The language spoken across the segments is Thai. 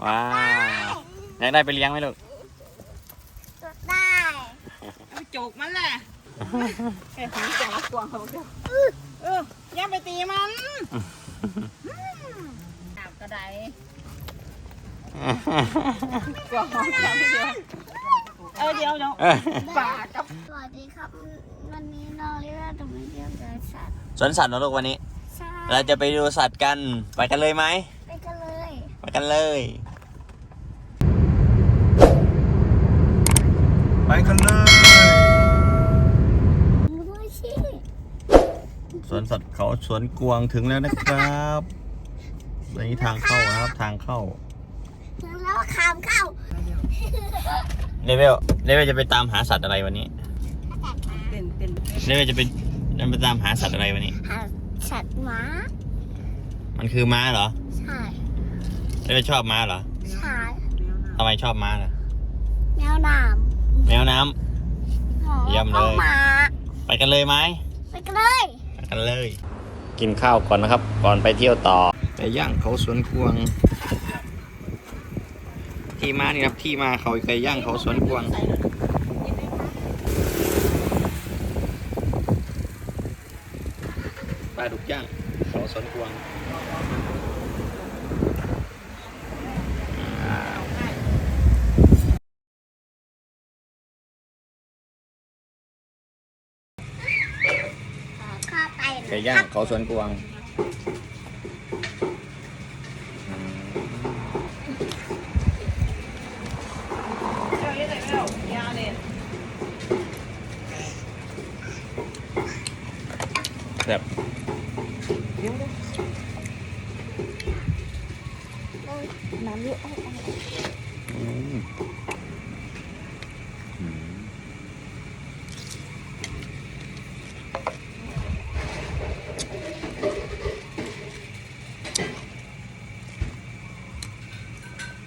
ว้าวอยากได้ไปเลี้ยงไหมลูกได้เอาโจกมันแหละแค่ถึงจังกวางเขาเดียวเออย่าไปตีมันอาบกระไดกวางเขาจับไม่เดียวเออเดี๋ยวเดี๋ยวปลากับสวัสดีครับ วันนี้เราเรียกว่าจะมาเยี่ยมเดินสัตว์สวนสัตว์เหรอลูกวันนี้ใช่เราจะไปดูสัตว์กัน ไปกันเลยไหมไปกันเลย ไปกันเลย ไปกันเลย ดูสิ สวนสัตว์เขาสวนกวางถึงแล้วนะครับอันนี้ทางเข้านะครับทางเข้า ถึงแล้วขามเข้าเลเวลเลเวลจะไปตามหาสัตว์อะไรวันนี้เป็นเป็นเลเวลจะไปจะไปตามหาสัตว์อะไรวันนี้ หาสัตว์หมามันคือม้าเหรอ ใช่เลเวลชอบม้าเหรอ ใช่ทำไมชอบม้าล่ะแมวน้แมวน้ำำเยี่ยมเลยอาหมาไปกันเลยไหมไปกันเลยไป กันเลย กินข้าวก่อนนะครับ ก่อนไปเที่ยวต่อไก่ย่างเขาสวนกวางที่มานี่ครับที่มาเขาไก่ย่างเขาสวนกวางปลาดุกย่างเขาสวนกวางอ่า ข้า ไปนะไก่ย่างเขาสวนกวางอืมเจ้าเยอะเลยเจ้ายาเลยแบบน้ำเยอะ อืมอืม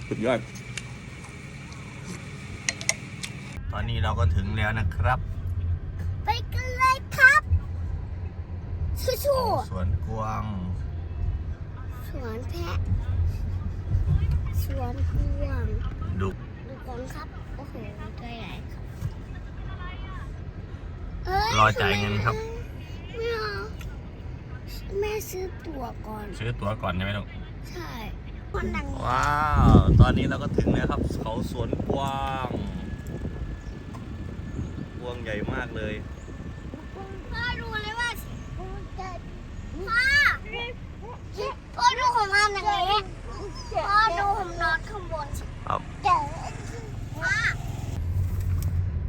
สุดยอด ตอนนี้เราก็ถึงแล้วนะ ครับ ไปกันเลยครับสู้สวนกวางๆสวนแพะสวนกวางดุดูกองครับโอ้โหตัวใหญ่ครับเอ้ยรอจ่ายเงินครับ ไม่เอาแม่ซื้อตั๋วก่อน ซื้อตั๋วก่อนใช่ไหมลูกใช่คนดังว้าว ตอนนี้เราก็ถึงแล้วครับ เขาสวนกวางก วางใหญ่มากเลย พ่อดูเลยว่าพ่อพ่อดูของมันอย่างนี้พ่อดูผมนอนข้างบนครับเจ๋อพ่อ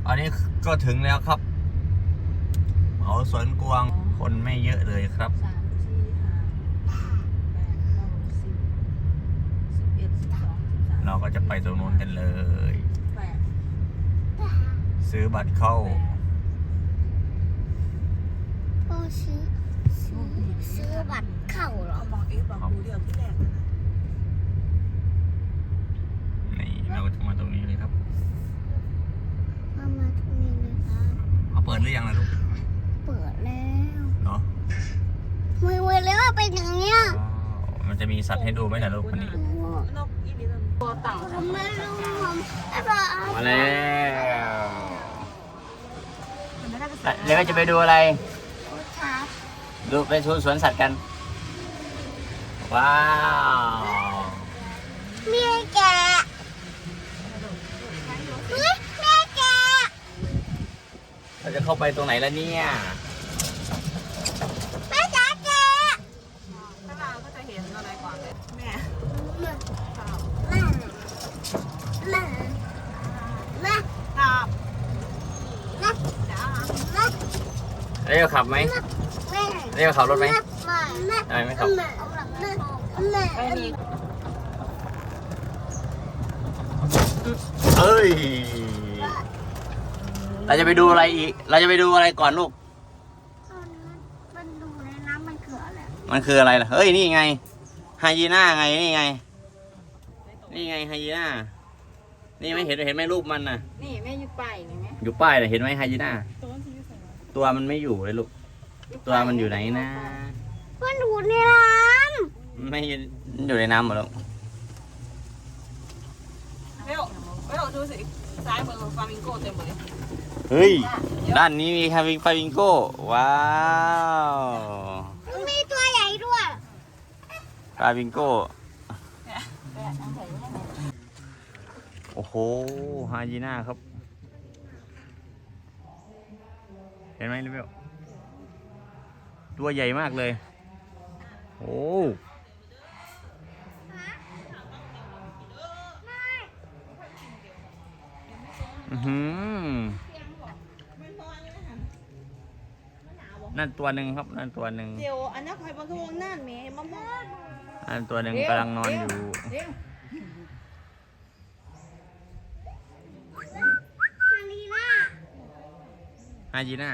อันนี้ก็ถึงแล้วครับเขาสวนกวางคนไม่เยอะเลยครับสามสี่ห้าแปดเก้าสิบสิบเอ็ดสิบสองสิบสามเราก็จะไปตรงนู้นกันเลยแปด ซื้อบัตรเข้า พ่อซื้อซื้อซื้อบัตรเข้าเหรอ เอามองเอฟบอกดูเดียวที่แรกนี่เราก็จะมาตรงนี้เลยครับ มามาตรงนี้เลยครับเอาเปิดหรือยังล่ะลูกเปิดแล้ว เนาะมือมือเลยว่าเป็นอย่างเนี้ยว้าว มันจะมีสัตว์ให้ดูไหมล่ะลูกคนนี้ นกอีนี่ตัวต่างผมไม่รู้ผมไม่บอกมาแล้วแล้วจะไปดูอะไร ครับดูไปสวนสวนสัตว์กัน ว้าวมีแกะเฮ้ยแม่แกะเราจะเข้าไปตรงไหนแล้วเนี่ย แม่จ๋าแกะ ถ้าเราก็จะเห็นอะไรก่อนเลยแม่ แม่ ครับ แม่แม่แม่ ครับ แม่ จ้า แม่ เรียกขับไหมแม่เรียกขับรถไหมแม่แม่ทำไมไม่ขับแม่แม่แม่ไปนี่เอ้ย เราจะไปดูอะไรอีก เราจะไปดูอะไรก่อนลูก มันดูในน้ำมันคืออะไร มันคืออะไรล่ะ เฮ้ย นี่ไง ไฮยีน่าไง นี่ไง นี่ไงไฮยีน่า นี่ไม่เห็นเห็นไหมรูปมันน่ะ นี่แม่อยู่ไปนี่ไหมอยู่ป้ายน่ะเห็นไหมไฮยีน่า ตัวที่อยู่ใส่ตัวมันไม่อยู่เลยลูก ตัวมันอยู่ไหนนะ มันดูในน้ไม่อยู่ในน้ำหมดแล้วำดูสิซ้ายมือฟามิงโกเต็มเลยเฮ้ย ด้านนี้มีคาฟิงฟาวิงโก้ ว้าวมันมีตัวใหญ่ด้วย ฟาวิงโก้ โอ้โห ฮายีน่าครับ เห็นไหมลิเบลตัวใหญ่มากเลย โอ้อือหือนั่นตัวหนึ่งครับ นั่นตัวหนึ่งเดี๋ยวอันนั้นใครบางคนนั่นเมย์มะม่วงนั่นตัวหนึ่งกำลังนอนอยู่ เดี๋ยว ฮารีน่า ฮายีน่า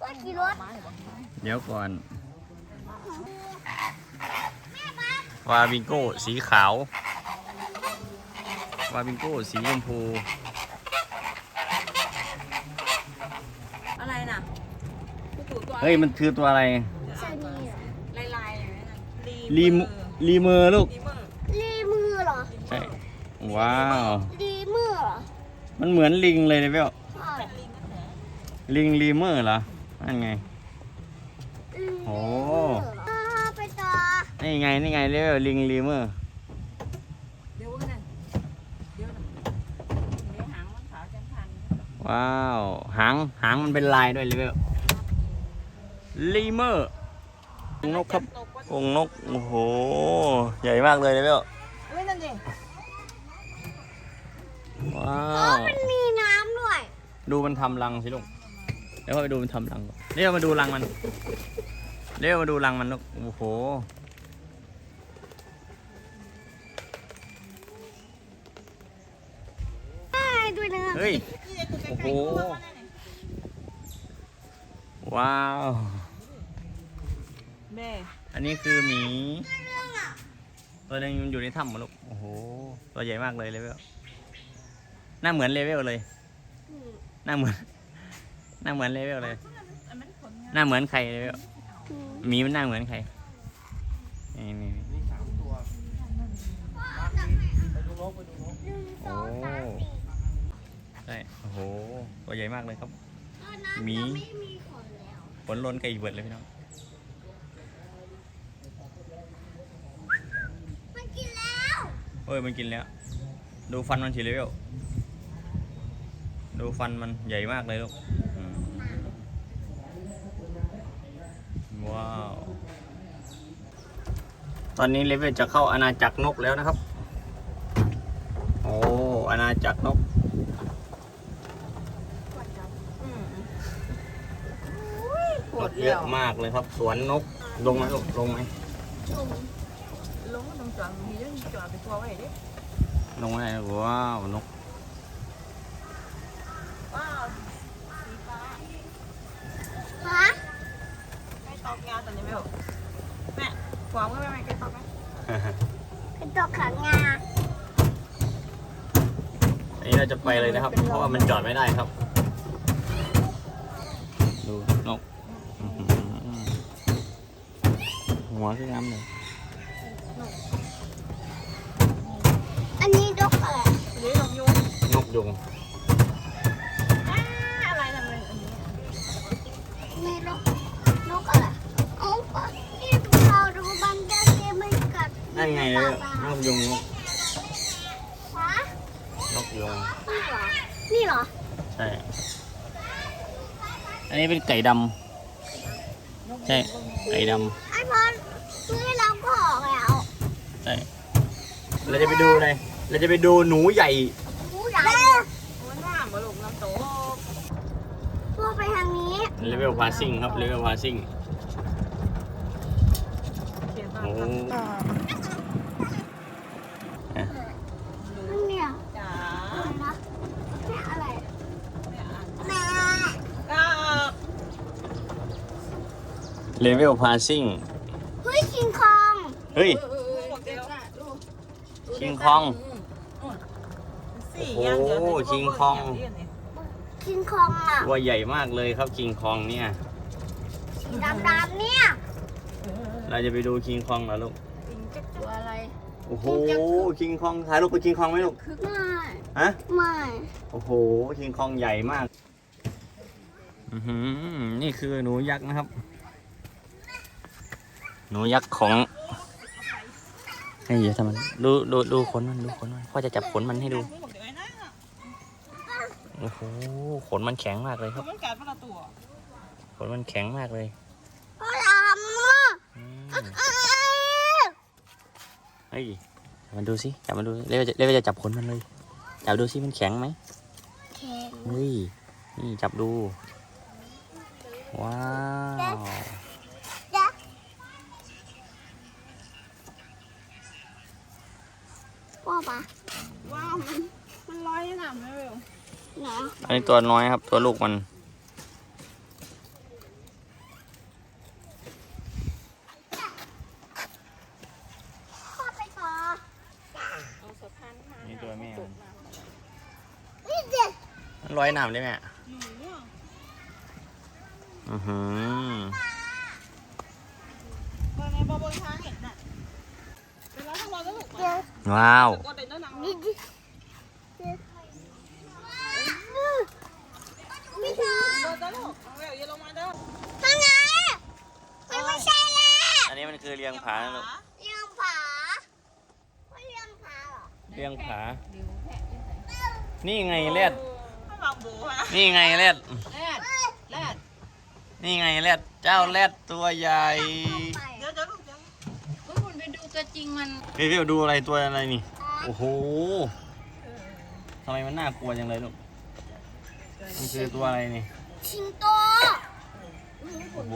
ตัวขี่รถเดี๋ยวก่อน วาบิงโก้สีขาว วาบิงโก้สีชมพู อะไรน่ะตัวตัวเฮ้ย มันคือตัวอะไรชานีเหรอลายลายอย่างนั้นน่ะลีมลีเมอร์ลูกลีเมอร์ลีมือเหรอ ใช่ ว้าว ลีมือเหรอ มันเหมือนลิงเลยนะเปี้ยวใช่ ลิงลีเมอร์เหรอนั่นไงลีมืโอ้อ่าไปต่อนี่ไง นี่ไงเรียกว่าลิงลีเมอร์ เดี๋ยวกันนะเดี๋ยวนะเดี๋ยวหางมันขาวจังพันว้าว หาง หางมันเป็นลายด้วยเลเวลลีเมอร์นกครับตกว่าองค์นก โอ้โห ใหญ่มากเลยเลเวลเฮ้ยนั่นดิว้าอ๋อวมันมีน้ำด้วย ดูมันทำรังสิลูกเดี๋ยวเข้าไปดูมันทำรังก่อนเรียกมาดูรังมันเรียกมาดูรังมันลูกโอ้โหได้ด้วยนะเฮ้ยนี่เด็กตัวใกล้ๆโอ้โหตัวมันนั่นน่ะว้าว แม่อันนี้คือหมี ตัวหนึงมันอยู่ในถ้ำมาลูก โอ้โห ตัวใหญ่มากเลยเลเวลหน้าเหมือนเลเวลเลยอืมหน้าเหมือน หน้าเหมือนเลเวลเลยอันนั้นผลงานหน้าเหมือนใครเลเวลอืมหมีมันหน้าเหมือนใครนี่นี่นี่หนึ่งสองสามสี่ใช่โอ้โหตัวใหญ่มากเลยครับตอนนั้นหมีจะไม่มีขนแล้วผลล้นไก่เบิดเลยพี่น้องมันกินแล้วเอ้ยมันกินแล้ว ดูฟันมันสิเลเวลดูฟันมันใหญ่มากเลยลูกอืม ว้าว ตอนนี้เลเวลจะเข้าอาณาจักรนกแล้วนะครับ โอ้อาณาจักรนกอืมนกเยอะมากเลยครับ สวนนก ลงไหมลูกลงไหมลงตรงจอดมีเรื่องจอดไปทัวร์ไว้ดิลงไหมว้าวนก วางไว้ไหมใกล้ตอกไหมเป็นตัวขังงาอันนี้เราจะไปเลยนะครับ เพราะว่ามันจอดไม่ได้ครับ ดูนกอื้อหือหัวคืองามเลยอันนี้ดกอะไรหรือนกยูงนกยุง อ่าอะไรนั่นเลยอันนี้ นี่นกนกอะไรโอ้ปะนี่เราดูบันเดอร์เกมไม่กัด นั่นไงเล ยนกยุงนกฮะนกยุงนี่เหรอ นี่เหรอ ใช่ อันนี้เป็นไก่ดำใช่ ไก่ดไอ้พอนซื้อให้เราก็ออกแล้วำใช่ เราจะไปดูอะไรเราจะไปดูหนูใหญ่ ผู้ใหญ่โอ้ยน้ำบลุกน้ำโตพวกไปทางนี้ เลเวลพาซิ่งครับ เลเวลพาซิ่ง เขียนมาโอ้นั่นเนี่ย จ๋า อะไรนะแม่อะไร เนี่ยอ่าน แม่ อ่า เลเวลพาซิ่งเฮ้ยคิงคองเฮ้ยเออเออบอกเดี๋ยวดูคิงคองสี่โอ้โหย่างเดี๋ยวคิงคอง คิงคองอะตัวใหญ่มากเลยครับคิงคองเนี่ย สีดำๆเนี่ยเราจะไปดูคิงคองเหรอลูกจริงจักตัวอะไรโอ้โห คิงคอง ถ่ายรูปกับคิงคองไหมลูก ไม่ฮะ ไม่โอ้โห คิงคองใหญ่มาก อือหือนี่คือหนูยักษ์นะครับ หนูยักษ์ของให้เยอะทำมันดูดูดูขนมันดูขนมันพ่อจะจับขนมันให้ดูไม่บอกเดี๋ยวไอ้นั่นอะโอ้โหขนมันแข็งมากเลยครับมันกัดมันละตัวขนมันแข็งมากเลยพ่อทำอะอืมอะเฮ้ยจับมันดูสิจับมันดูเรียกว่าจะเรียกว่าจะจับขนมันเลยจับดูสิมันแข็งไหมแข็งเฮ้ยนี่จับดูว้าว จ้ะ พ่อปะว้าวมันมันลอยหนามเลยเว้ยเนาะอันนี้ตัวน้อยครับ ตัวลูกมัน พ่อไปขอเอาสะพานมานี่ตัวแม่มัน นี่เด็กมันลอยน้ำได้ไหมอะหนูอะอือหือตอนในบอบนทางเห็นน่ะเวลาถ้าเราจะถูกเดี๋ยว ว้าวก็เดินนั่งนี่ดิเด็กไม่ใช่เดินได้หรอกเร็วอย่าลงมาเด้อทางไงมันไม่ใช่แล้วอันนี้มันคือเรียงผานะลูกเลี้ยงผาไม่เลี้ยงผาเหรอเรียงผา นี่ไงแรดไม่บางโบฮะนี่ไงแรดแรดแรดนี่ไงแรดเจ้าแรดตัวใหญ่ ไป ไปดูตัวจริงมันพี่พี่ดูอะไรตัวอะไรนี่ โอ้โหทำไมมันน่ากลัวจังเลยลูก มันคือตัวอะไรนี่ ชิงโตโอ้โห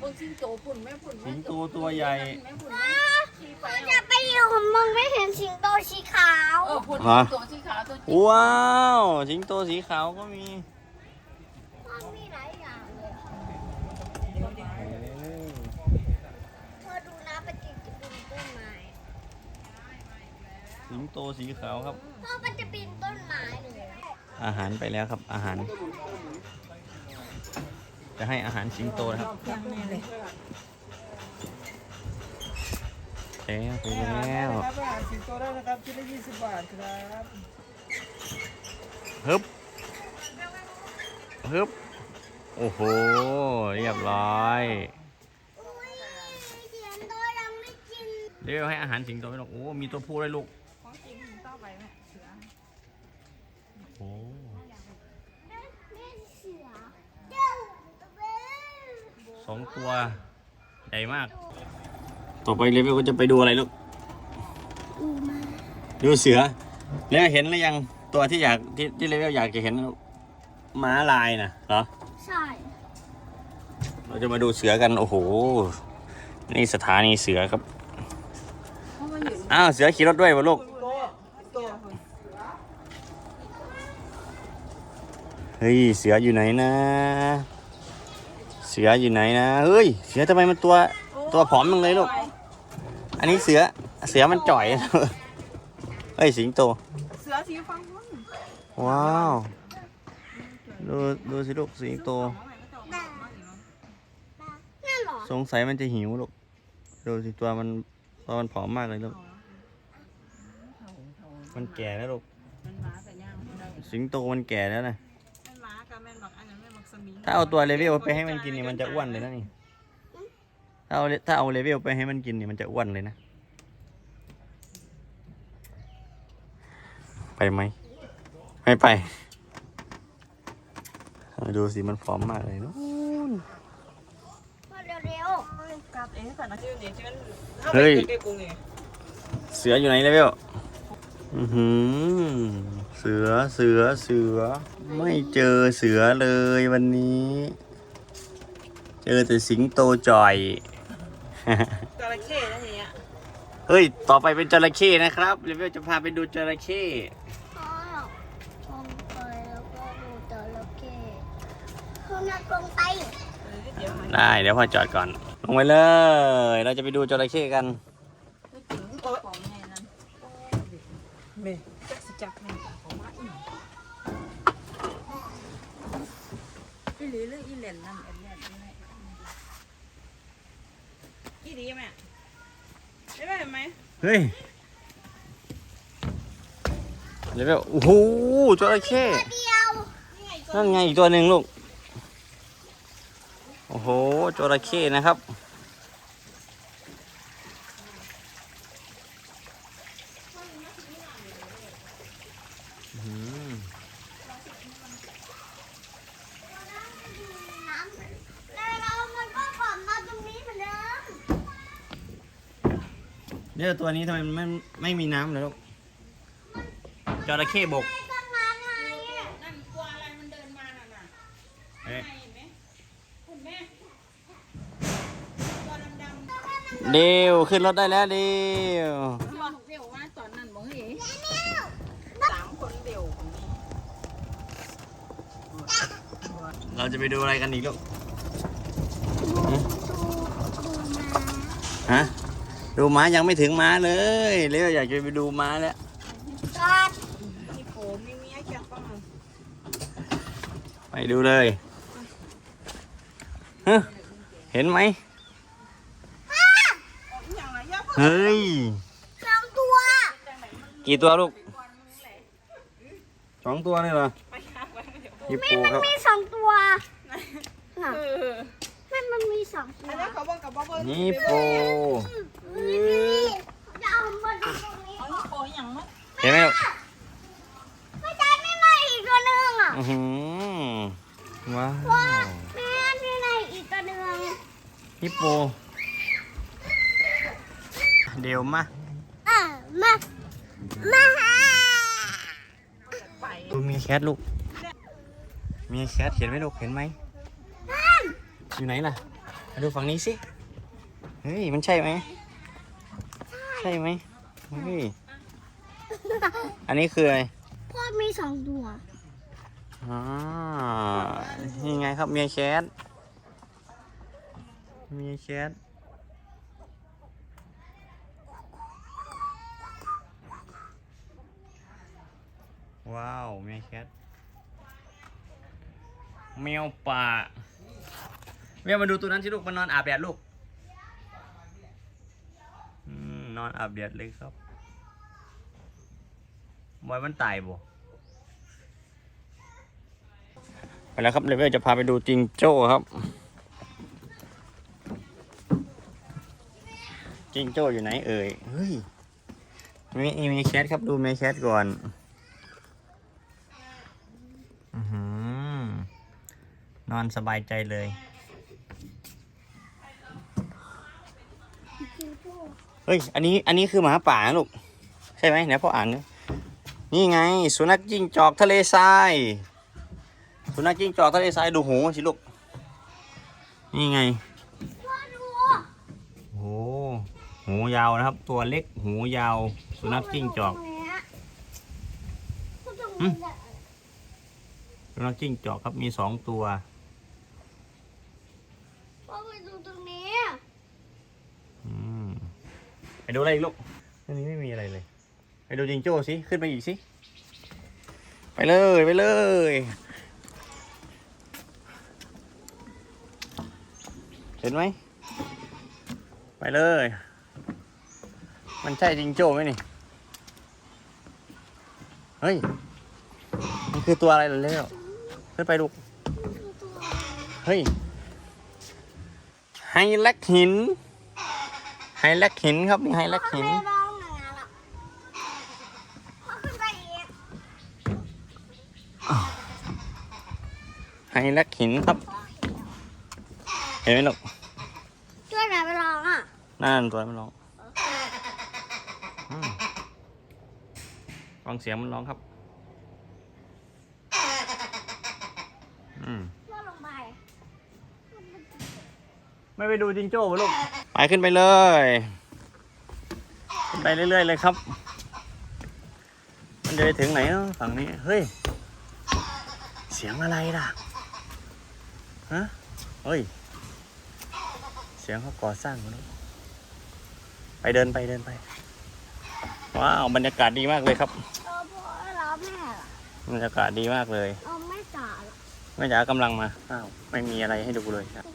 บนสิงโตปุ่นแม่ปุ่นสิงโตตัวใหญ่แม่ปุ่นแม่ชี้ไปมันจะไปอยู่ของมึงไม่เห็นสิงโตสีขาว เออปุ่นตัวสีขาวตัวจริงว้าวสิงโตสีขาวก็มี มันมีหลายอย่างเลยเธอดูนะปฏิจะปีนต้นไม้ สิงโตสีขาวครับ พ่อมันจะปีนต้นไม้เลยนะอาหารไปแล้วครับ อาหาร จะให้อาหารสิงโตนะครับยังแน่เลยแล้วไปแล้วครับอาหารสิงโตได้นะครับชิ้นละยี่สิบบาทครับฮึบฮึบโอ้โห เรียบร้อยอุ้ยเสียงโตยังไม่กิน เดี๋ยวให้อาหารสิงโตไปหรอกโอ้ มีตัวผู้ด้วยลูก แม่เสือโอ้แม่เสือเจ้าเบ้สองตัวใหญ่มาก ต่อไปเลเวลก็จะไปดูอะไรลูกอูมาดูเสือ แล้วเห็นหรือยังตัวที่อยากที่ที่เลเวลอยากจะเห็นลูกม้าลายนะเหรอ ใช่ เราจะมาดูเสือกัน โอ้โห นี่สถานีเสือครับเพราะมันอยู่อ้าว เสือขี่รถด้วยวะลูก โตโต เฮ้ยเสืออยู่ไหนนะ เสืออยู่ไหนนะเฮ้ยเสือทำไมมันตัวตัวผอมจังเลยลูก อันนี้เสือเสือมันจ่อยเฮ้ยสิงโต เสือสีฟังมันว้าวดูดูสิลูกสิงโตนั่นเหรอสงสัยมันจะหิวลูกดูสิตัวมันตัวมันผอมมากเลยลูกมันแก่แล้วลูกมันหมาแต่ย่างไม่ได้สิงโตมันแก่แล้วนะ ถ้าเอาตัวเลเวลไปให้มันกินนี่มันจะอ้วนเลยนะนี่ ถ้าเอาถ้าเอาเลเวลไปให้มันกินนี่มันจะอ้วนเลยนะ ไปไหม ไม่ไปดูสิมันผอมมากเลยเนอะเร็วกลับเองก่อนนะชื่อเนี่ชื่อเฮ้ยเก้กุ้งเองเสืออยู่ไหนเลเวลอือหือ เสือเสือเสือ ไม่เจอเสือเลยวันนี้ เจอแต่สิงโตจ่อยจระเข้นะเนี่ยเฮ้ย ต่อไปเป็นจระเข้นะครับเลเวลจะพาไปดูจระเข้ๆพ่อลงไปแล้วก็ดูจระเข้พ่อนักลงไปเออเดี๋ยวมันได้เดี๋ยวพ่อจอดก่อน ลงไปเลย เราจะไปดูจระเข้กันตัวจริงของแม่นั้น เมย์จักสิจักแม่ของมาอีก อี หลีหรืออีเหลนนั่นเอ็นเนี่ยนี่แม่กี่ดีแม่เอได้ไหมเห็นไหมเฮ้ยเดี๋ยวโอ้โหจระเข้เดียวนั่นไงอีกตัวหนึ่งลูก โอ้โหจระเข้นะครับ อืม น้ำแล้วเรามันก็กลับมาตรงนี้เหมือนเดิม เนี่ยตัวนี้ทำไมมันไม่ไม่มีน้ำเลยลูกจระเข้บกไอ้ต้นน้ำไงนั่นกลัวอะไรมันเดินมาน่ะน่ะเอ๊ะเห็นไหมเห็นไหมตัวดำๆเดียวขึ้นรถได้แล้วเดียวบอกเดี๋ยวว่าตอนนั้นบอกเฮ้ยสามคนเดียวเราจะไปดูอะไรกันอีกลูกฮะ ดูม้ายังไม่ถึงม้าเลยเร็วอยากจะไปดูม้าแล้วกอดมีโผมีเมียเกี่ยวกับมันไปดูเลยฮะเห็นไหมอย่างไรยับเฮ้ยสองตัว กี่ตัวลูกสองตัวนี่เหรอไปหาไปเดี๋ยวฮิปไม่โปมันครับมีสองตัวน่ะเออไม่มันมีสองตัอัวนนี้เขาบอกกับบอกว่าฮิปโปจะเอามาดูตรงนี้เอาโอ้ยอย่างมั้งเห็นไหมลูกไม่ใช่ไม่ไม่อีกตัวหนึ่งอะอื้อหือว้าวแม่ที่ไหนอีกตัวหนึ่งฮิปโป เดี๋ยวมาอะมา มาหาไปดูมีแคทลูก มีแคทเห็นไหมลูกเห็นไหม อยู่ไหนล่ะ มาดูฝั่งนี้สิ เฮ้ย มันใช่ไหม ใช่ไหมเฮ้ย อันนี้คืออะไร พ่อมีสองตัวอ่านี่ไงครับเมียแคทเมียแคทว้าวเมียแคทแมวป่า เมียมาดูตัวนั้นสิลูกมันนอนอาบแดดลูกนอนอาบแดดเลยครับบอยมันตายบ่ไปแล้วครับเลเวลจะพาไปดูจิงโจ้ครับ จิงโจ้อยู่ไหนเอ่ย เฮ้ย มีมีแคทครับดูเมแคทก่อนอือหือนอนสบายใจเลย เฮ้ย อันนี้ อันนี้คือหมาป่านะลูก ใช่ไหมเดี๋ยวพ่ออ่านนะนี่ไง สุนัขจิ้งจอกทะเลทราย สุนัขจิ้งจอกทะเลทรายดูหูสิลูก นี่ไงพ่อดูโอ้หูยาวนะครับ ตัวเล็ก หูยาว สุนัขจิ้งจอกตรงเนี้ยตรงอืนี้มสุนัขจิ้งจอกครับ มีสองตัว พ่อไปดูตรงนี้ อืม ไปดูอะไรอีกลูกอันนี้ไม่มีอะไรเลย ไปดูจิงโจ้สิขึ้นไปอีกสิไปเลยไปเลยเห็นไหมไปเลย มันใช่จิงโจ้ไหมนี่เฮ้ยมันคือตัวอะไรล่ะเร็วขึ้นไปลูกดูตัวเฮ้ยไฮแลกหิน ไฮแลกหินครับนี่ไฮแลกหินพ่อไม่ร้องอย่างนั้นหรอพ่อขึ้นไปอีกไฮแลกหินครับ เห็นไหมลูกช่วยไหนไปร้องอะนั่นตัวมันร้องอืมฟังเสียงมันร้องครับ ไม่ไปดูจิงโจ้วะลูก ไปขึ้นไปเลยขึ้นไปเรื่อยๆเลยครับ มันจะไปถึงไหนเนาะฝั่งนี้ เฮ้ย เสียงอะไรล่ะ ฮะ เฮ้ย เสียงเขาก่อสร้างกันไปเดินไปเดินไป ว้าว บรรยากาศดีมากเลยครับ เออพ่อร้องแม่เหรอบรรยากาศดีมากเลย เออไม่จ่าหรอกแม่จ๋ากำลังมา อ้าว ไม่มีอะไรให้ดูเลยครับ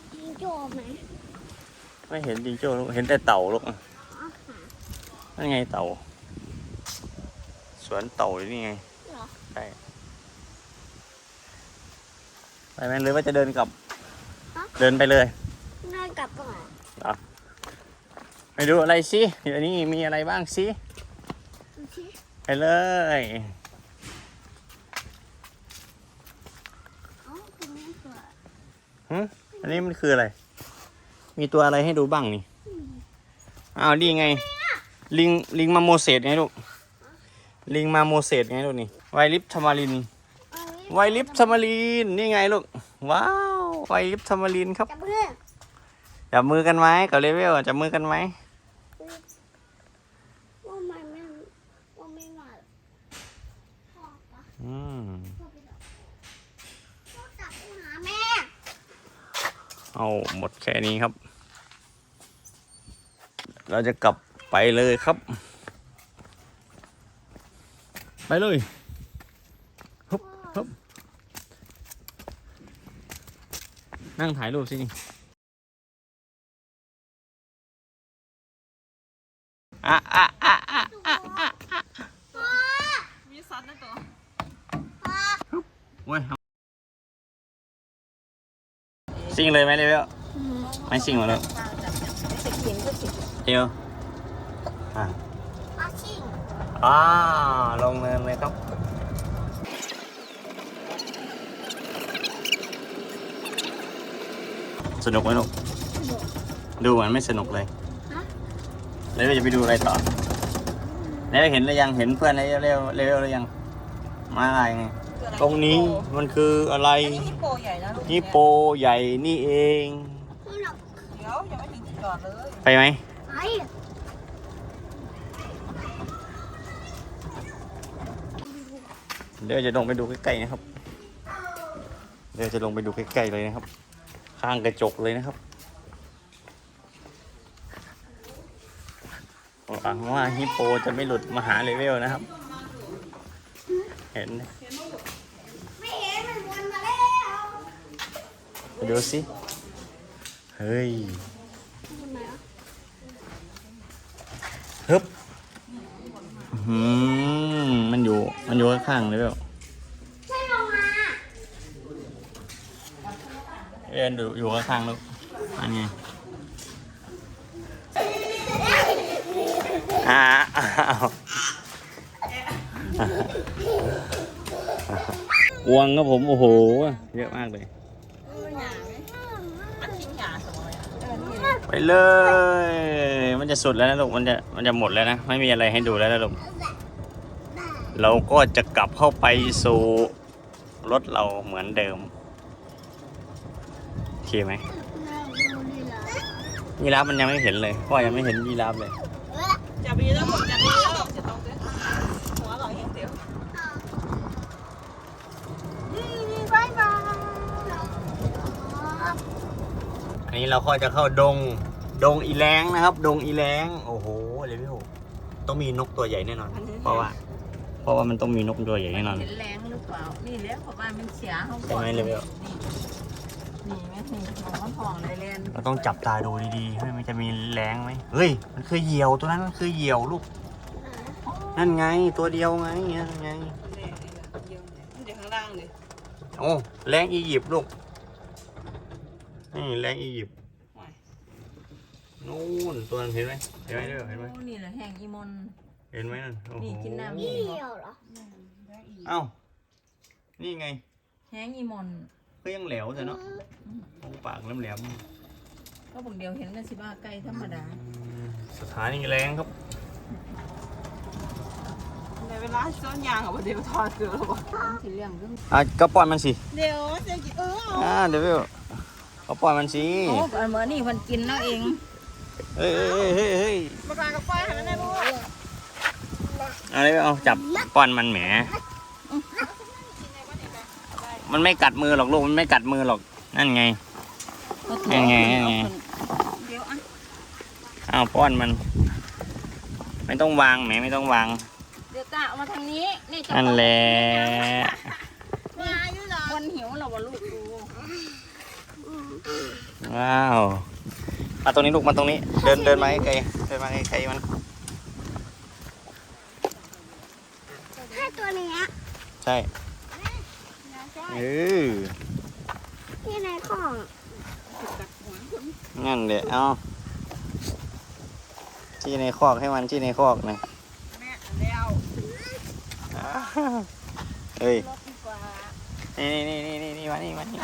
ยิงโจมไหมไม่เห็นจิงโจ้ลูกเห็นแต่เต่าลูกอ๋อหานั่นไงเต่า สวนเต่าอยู่นี่ไงเหรอใช่ไปไหมหรือว่าจะเดินกลับ เดินไปเลยน่ากลับตรงไหนไปดูอะไรสิเดี๋ยวนี้มีอะไรบ้างสิดูสิไปเลยเอ้าตรงนี้สวยอันนี้มันคืออะไร มีตัวอะไรให้ดูบ้างนี่อ้าวนี่ไง ลิงลิงมาโมเสสไงลูกลิงมาโมเสสไงลูกนี่ไวลิฟทมารินไว้ไวลิฟทมารินนี่ไงลูกว้าวไวลิฟทมารินครับจับเพื่อจับมือกันไหมกับเลเวลจับมือกันไหมว่ามันไม่ว่าไม่มาหรอกพ่อปะอืมพ่อไปหรอกพ่อจับไหมเอาหมดแค่นี้ครับ เราจะกลับไปเลยครับ ไปเลยฮึบฮึบนั่งถ่ายรูปสิอะอะอะอะพ่อมีสัตว์นะตัวพ่อเว้ยซิ่งเลยไหมเลเวลไม่ซิ่งหมดเลยจะกินก็สิ เดียวอะพ่อชิงอ่าลงเนินเลยครับสนุกไหมลูกดูเหมือนไม่สนุกเลยแล้วเราจะไปดูอะไรต่อแล้วเห็นหรือยังเห็นเพื่อนแล้วเร็วเร็วหรือยังมาอะไรไงตรงนี้มันคืออะไรอันนี้ฮิปโปใหญ่นะลูกนี่โปใหญ่นี่เองพ่อหลับเดี๋ยวยังไม่ถึงจุดจอดเลยไปไหม ไป เดี๋ยวจะลงไปดูใกล้ๆนะครับ เดี๋ยวจะลงไปดูใกล้ๆเลยนะครับ ข้างกระจกเลยนะครับหวังว่าฮิปโปจะไม่หลุดมาหาเลเวลนะครับ เห็นไม่เห็นมันวนมาแล้วไปดูสิ เฮ้ยฮึบ หืมมันอยู่ มันอยู่ข้างๆเลยเวลใช่ลงมาเอ็นอยู่อยู่ข้างๆลูกอันไงอ่าอ้าววงครับผม โอ้โห เยอะมากเลย มันทิ้งหยาสมอยเออนี่ ไปเลย มันจะสุดแล้วนะลูก มันจะ มันจะหมดแล้วนะ ไม่มีอะไรให้ดูแล้วนะลูก เราก็จะกลับเข้าไปสู่รถเราเหมือนเดิมโอเคไหมยีราฟมันยังไม่เห็นเลยพ่อยังไม่เห็นยีราฟเลย จับยีราฟจับยีราฟจะต้องด้วยหัวเราเห็นเดี๋ยว บายบาย อั นนี้เราก็จะเข้าดง ดงอีแรงนะครับ ดงอีแรงโอ้โหเลเวลต้องมีนกตัวใหญ่แน่นอน เพราะว่า เพราะว่ามันต้องมีนกตัวใหญ่แน่นอน เห็นแรงหรือเปล่า นี่แล้วเพราะว่ามันเสียเขาใช่ไหมเลเวลนี่ไหมนี่มองมันผ่องเลยเรียนเราต้องจับตาดูดีๆเฮ้ยมันจะมีแรงไหมเฮ้ย มันคือเหยี่ยวตัวนั้นมันคือเหยี่ยวลูก นั่นไงตัวเดียวไงนั่นไงนี่เดี๋ยวเดี๋ยวข้างล่างเลยโอ้แรงอียิปต์ลูก นี่แรงอียิปต์นู่นตัวนั้นเห็นไหมเห็นไหมเด้อเห็นไหมโอ้นี่แหละแห้งอีมน เห็นไหมนั่นโอ้โหนี่กินน้ำนี่เดียวเหรอเอ้านี่ไงแห้งอีมนก็ยังแหลวแต่เนาะตรงปากแหลมก็บอกเดียวเห็นกันสิว่าไก่ธรรมดาๆสถานีแรงครับในเวลาซ้อนยางกับเดี๋ยวทอดเกลือหรอวะสิเรื่องเรื่องอะก็ปล่อยมันสิ เดี๋ยวเดี๋ยวกินเอออ่าเดี๋ยว ก็ปล่อยมันสิโอ้เหมือนนี่มันกินแล้วเองเฮ้ยเฮ้ยเฮ้ยเฮ้ยมาปลากระป๋อยหันได้ลูกเอาเลยเอาจับป้อนมันแหม มันไม่กัดมือหรอกลูกมันไม่กัดมือหรอกนั่นไงยังไงยังไงเดี๋ยวอะอ้าวป้อนมัน ไม่ต้องวางแหมไม่ต้องวางเดี๋ยวตาเอามาทางนี้นี่จะนั่นแหละ ว้าวมาตรงนี้ลูกมาตรงนี้ เดินเดินมาไกลเดินมาไกลมันแค่ตัวนี้ใช่เออที่ไหนของนั่นเดี๋ยวเอาที่ในคอกให้มันที่ในคอกนะแม่แล้วเฮ้ยนี่นี่นี่นี่นี่มานี่มานี่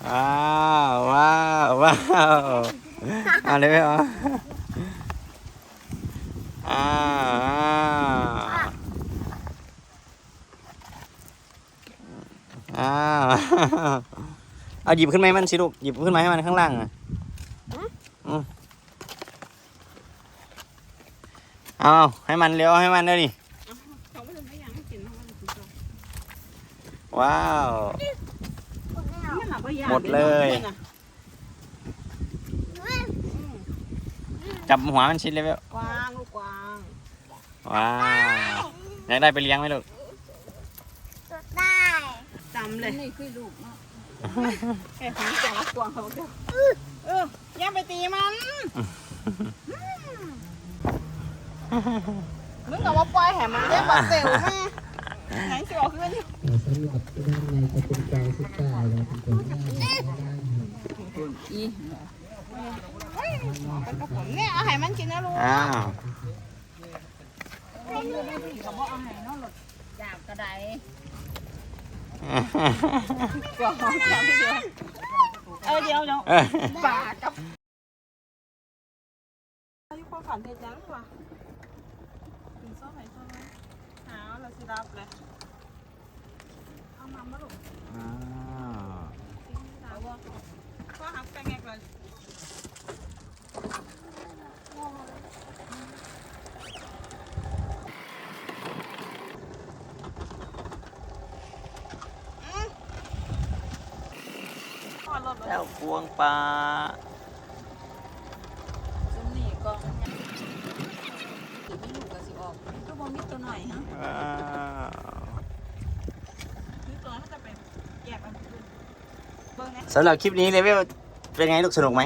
วว้าวว้าวว้าวเอาเลยไหมอ๋ออ้าวอ้าวเอาหยิบขึ้นมาให้มันสิลูกหยิบขึ้นมาให้มันข้างล่างอะอืมเอาให้มันเร็วให้มันเร็วดิเขาไม่ได้ไม่อยากให้กินเขาไม่ได้กินเขาว้าวไม่ หลับไม่อยากหมดเลยนี่นะจับหัวมันชิดเลยเว้ยกวางลูกกวางว้าวอยากได้ไปเลี้ยงไหมลูกสุดได้จำเลยนี่คือลูกเนาะแค่หูจังกวางเขาบอกเดียวเออย่าไปตีมันมึงกับว่าปล่อยแหมมันเรียกว่าเซลแม่ไหนสิออกขึ้นอยู่ สำหรับด้านในจะเป็นกาวซิก้าเราเป็นตัวหน้าด้านอีเนกระผมเนี่ยเอาให้มันกินนะลูกอ้าวเขาบอกเอาให้เนาะรถอยากกระไดกวางเขาจับพี่เดียวเออเดี๋ยวเดี๋ยวปากับอายุความฝันเทจังว่ะกินซ้อมไหนซ้อมไหนหาเราสิรับเลย เอามามาลูกอ้าวสาวว่าก็หักแป้งแงกเลยเจ้าพวงปลาซุ้มนี่กองมันยังถือไม่ลูกก็สิออกก็บ่มีตัวหน่อยฮะ ว้าว คือตัวนั้นจะเป็นแยกมันเบิ้งนะ สำหรับคลิปนี้เลเวลเป็นไงลูกสนุกไหม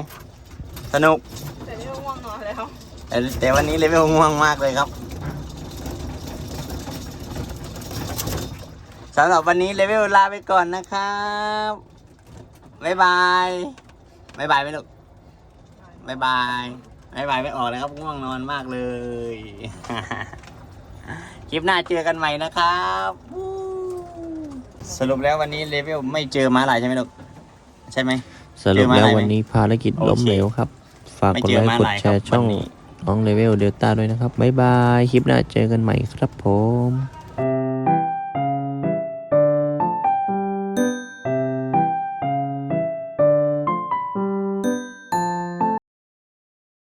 สนุก แต่ไม่ง่วงนอนแล้วแต่แต่วันนี้เลเวลง่วงมากเลยครับสำหรับวันนี้เลเวลลาไปก่อนนะครับบ๊ายบายบ๊ายบายไหมลูกบ๊ายบายบ๊ายบายไม่ออกเลยครับง่วงนอนมากเลย คลิปหน้าเจอกันใหม่นะครับวู้สรุปแล้ววันนี้เลเวลไม่เจอม้าลายใช่ไหมลูก ใช่ไหม สรุปแล้วเจอมาหลายไหมวันนี้ภารกิจล้มเหลวครับ ฝากไม่กดเจอไลค์มากดหลายแชร์ครับช่องวันนี้น้องเลเวลเดลต้าด้วยนะครับ บ๊ายบาย คลิปหน้าเจอกันใหม่ครับผม